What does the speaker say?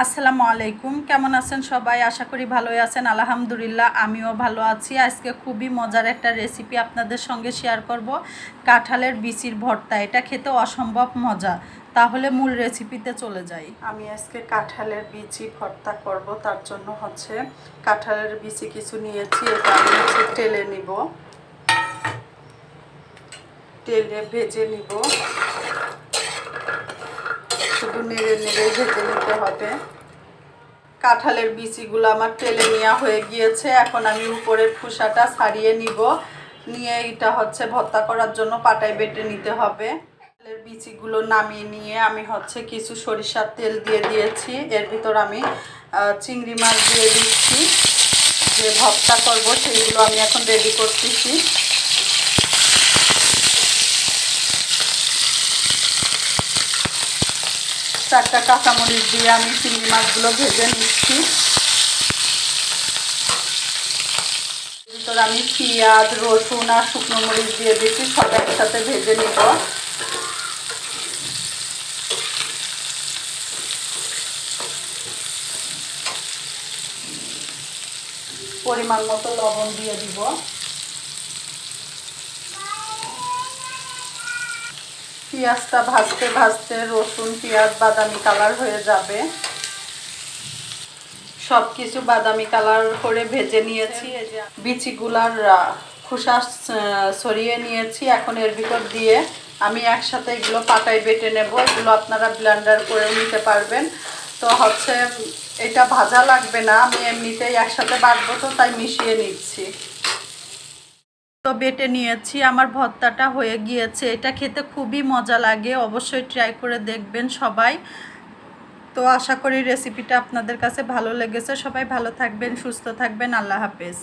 আসসালামু আলাইকুম। কেমন আছেন সবাই? আশা করি ভালোই আছেন। আলহামদুলিল্লাহ, আমিও ভালো আছি। আজকে খুবই মজার একটা রেসিপি আপনাদের সঙ্গে শেয়ার করব। কাঁঠালের বিচির ভর্তা, এটা খেতে অসম্ভব মজা। তাহলে মূল রেসিপিতে চলে যাই। আমি আজকে কাঁঠালের বিচি ভর্তা করব। তার জন্য হচ্ছে কাঁঠালের বিচি কিছু নিয়েছি, এটা আমি হচ্ছে টেলে নিব। তেলে ভেজে নিব। নেড়ে নেড়ে ভেজে নিতে হবে। কাঁঠালের বিচিগুলো আমার তেলে নেওয়া হয়ে গিয়েছে। এখন আমি উপরের খোসাটা ছাড়িয়ে নিব। নিয়ে এটা হচ্ছে ভর্তা করার জন্য পাটায় বেটে নিতে হবে। কাঁঠালের বিচিগুলো নামিয়ে নিয়ে আমি হচ্ছে কিছু সরিষার তেল দিয়ে দিয়েছি। এর ভিতর আমি চিংড়ি মাছ দিয়ে দিচ্ছি। যে ভর্তা করব সেইগুলো আমি এখন রেডি করতেছি। চারটা কাঁচামরিচ দিয়ে আমি চিংড়ি মাছগুলো ভেজে নিচ্ছি। ভিতর আমি পেঁয়াজ, রসুন আর শুকনো মরিচ দিয়ে দিচ্ছি, সব একসাথে ভেজে নিব। পরিমাণ মতো লবণ দিয়ে দিব। পেঁয়াজটা ভাজতে ভাজতে রসুন, পেঁয়াজ, বাদামি কালার হয়ে যাবে। সব কিছু বাদামি কালার করে ভেজে নিয়েছি। বিচিগুলার খোসা সরিয়ে নিয়েছি। এখন এর ভিতর দিয়ে আমি একসাথে এগুলো পাটায় বেটে নেব। এগুলো আপনারা ব্লেন্ডার করে নিতে পারবেন। তো হচ্ছে এটা ভাজা লাগবে না। আমি এমনিতেই একসাথে বাটবো তো, তাই মিশিয়ে নিচ্ছি। তো বেটে নিয়েছি। আমার ভর্তাটা হয়ে গিয়েছে। এটা খেতে খুবই মজা লাগে। অবশ্যই ট্রাই করে দেখবেন সবাই। তো আশা করি রেসিপিটা আপনাদের কাছে ভালো লেগেছে। সবাই ভালো থাকবেন, সুস্থ থাকবেন। আল্লাহ হাফেজ।